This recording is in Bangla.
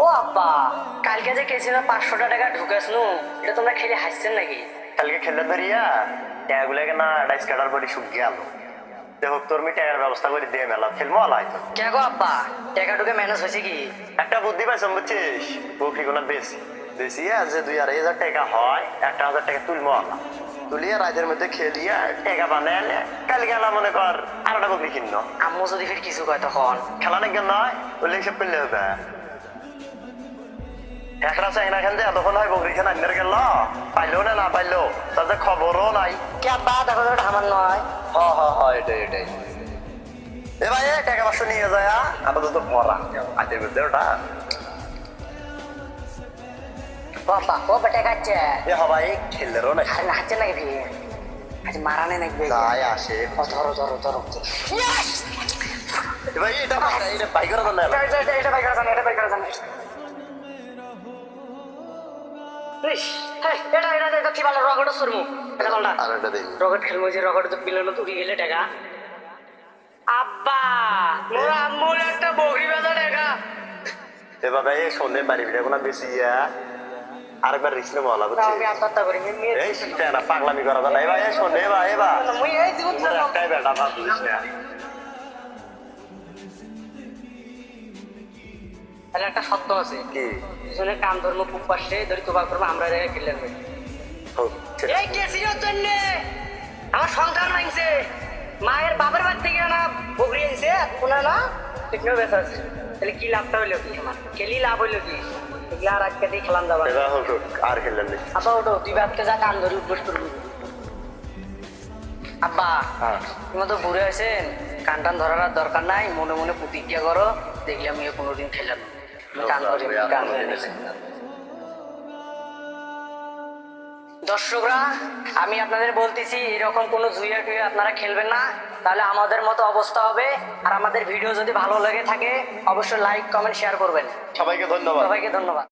ও আব্বা কালকে যে কেছিল পাঁচশোটা টাকা ঢুকাস নু এটা তোমরা খেলে হাসছেন নাকি? কালকে খেলে ধরিয়া ট্যাগুলাকে না ডাইস কাটার পরে সুখ গেল দেখো তোর মি ট্যাগের ব্যবস্থা করে দিয়ে মেলা খেলব আলাই তো। কে গো আব্বা টাকা ঢুকে ম্যানেজ হয়েছে কি? একটা বুদ্ধি পাইছ বুঝছিস? বকরি কোনা বেশি। বেশি যে দুই আড়াই হাজার টাকা হয় একটা হাজার টাকা তুলবো আলা। তুলিয়া রাতের মধ্যে খেলিয়া টাকা বানায় কালকে আলা মনে কর আর একটা বকরি কিন্ন আম্মু যদি ফির কিছু কয় তখন? খেলা নাকি নয়? বলে হিসেব করলে হবে। একটা চাই না খেলতে এতক্ষণ হয় বকরি খেলা আন্দার পাইলো না পাইলো তাতে খবরও নাই কে আব্বা দেখো ঠামার নয় হ হ হ এটাই এটাই এ ভাই টাকা পাঁচশো নিয়ে যায়? আপাতত ভরা আজের মধ্যে ওটা ও আব্বা ও বেটা কাচ্ছে এ হ ভাই নাই আর নাচছে নাকি ফির আজ মারানে নাকি যায় আসে ধরো ধরো ধরো ভাই এটা এটা বাইকের এলো। এটা এটা- এটা বাই করা জানে এটা বাই করা জানে ইস, হেই, এটা এটা এটা কি বলে? রকেট সুরমু। এটা বলটা আর একটা দেখি রকেট খেলব যে রকেট তো পিলানো তো উড়ে গেলে টাকা। আব্বা মোর আম্মুর একটা বকরি বেচা টাকা। এ বাবা এ সন্ধ্যে বাড়ি ফিরে কোনো বেশি ইয়া আরেকবার রিস নেব আলা তাও বুঝছিস? আমি আত্মহত্যা করি এই শিখতে না পাগলামি করা যায় না। এ ভাই এ শোন এ ভাই এ ভাই। মুই এই জীবন একটাই বেটা ভাব বুঝিস না। তাহলে একটা সত্য আছে। কি? কাম ধর্ম খুব পাশে ধরি তোবা করব আমরা খেললেন হোক, এই কেসিওর জন্য? আমার সংসার মাইছে মায়ের বাবার বাড়ি থেকে না বকরি আনছে ওনা না এখানেও বেচা আছে। তাহলে কি লাভটা হইল কি? আমার খেলি লাভ হইল কি? এগুলা আর আজকে দিয়ে খেলাম যাবা আর খেললেন নি আব্বা ওটো তুই বাপকে যা কান ধরে উঠবোস করবি। আব্বা হ্যাঁ। তুমি তো ঘুরে আছেন কান টান ধরার দরকার নাই মনে মনে প্রতিজ্ঞা করো দেখলে আমি কোনোদিন খেলাম দর্শকরা আমি আপনাদের বলতেছি এরকম কোনো জুইয়া টুয়া আপনারা খেলবেন না। তাহলে আমাদের মতো অবস্থা হবে। আর আমাদের ভিডিও যদি ভালো লেগে থাকে অবশ্যই লাইক কমেন্ট শেয়ার করবেন। সবাইকে ধন্যবাদ। সবাইকে ধন্যবাদ।